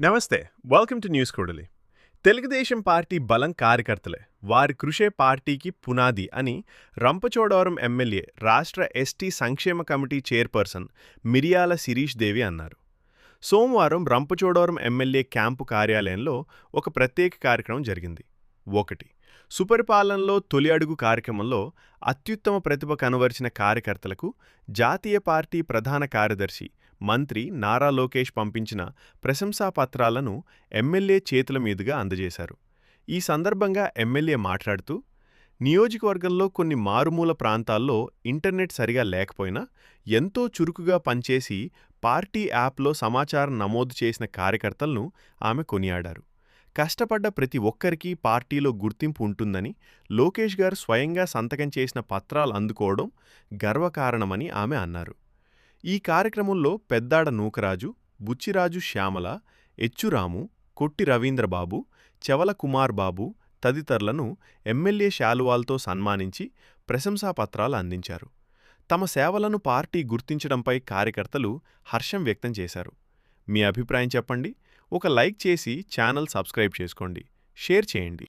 నమస్తే welcome to news కూడలి Telugu Desam party బలం కార్యకర్తలే వారి కృషే పార్టీకి పునాది అని రంపచోడవరం ఎమ్మెల్యే రాష్ట్ర ఎస్టీ సంక్షేమ కమిటీ చైర్పర్సన్ మిరియాల శిరీష్ దేవి అన్నారు. సోమవారం రంపచోడవరం ఎమ్మెల్యే క్యాంపు కార్యాలయంలో ఒక ప్రత్యేక కార్యక్రమం జరిగింది. ఒకటి సుపరిపాలనలో తొలి అడుగు కార్యక్రమంలో అత్యుత్తమ ప్రతిభ కనవర్చిన కార్యకర్తలకు జాతీయ పార్టీ ప్రధాన కార్యదర్శి మంత్రి నారా లోకేష్ పంపించిన ప్రశంసా పత్రాలను ఎమ్మెల్యే చేతుల మీదుగా అందజేశారు. ఈ సందర్భంగా ఎమ్మెల్యే మాట్లాడుతూ నియోజకవర్గంలో కొన్ని మారుమూల ప్రాంతాల్లో ఇంటర్నెట్ సరిగా లేకపోయినా ఎంతో చురుకుగా పనిచేసి పార్టీ యాప్లో సమాచారం నమోదు చేసిన కార్యకర్తలను ఆమె కొనియాడారు. కష్టపడ్డ ప్రతి ఒక్కరికీ పార్టీలో గుర్తింపు ఉంటుందని లోకేష్ గారు స్వయంగా సంతకం చేసిన పత్రాలు అందుకోవడం గర్వకారణమని ఆమె అన్నారు. ఈ కార్యక్రమంలో పెద్దాడ నూకరాజు బుచ్చిరాజు శ్యామల ఎచ్చురాము కొట్టి రవీంద్రబాబు చెవల కుమార్ బాబు తదితరులను ఎమ్మెల్యే శాలువాల్తో సన్మానించి ప్రశంసాపత్రాలు అందించారు. తమ సేవలను పార్టీ గుర్తించడంపై కార్యకర్తలు హర్షం వ్యక్తం చేశారు. మీ అభిప్రాయం చెప్పండి. ఒక లైక్ చేసి ఛానల్ సబ్స్క్రైబ్ చేసుకోండి. షేర్ చేయండి.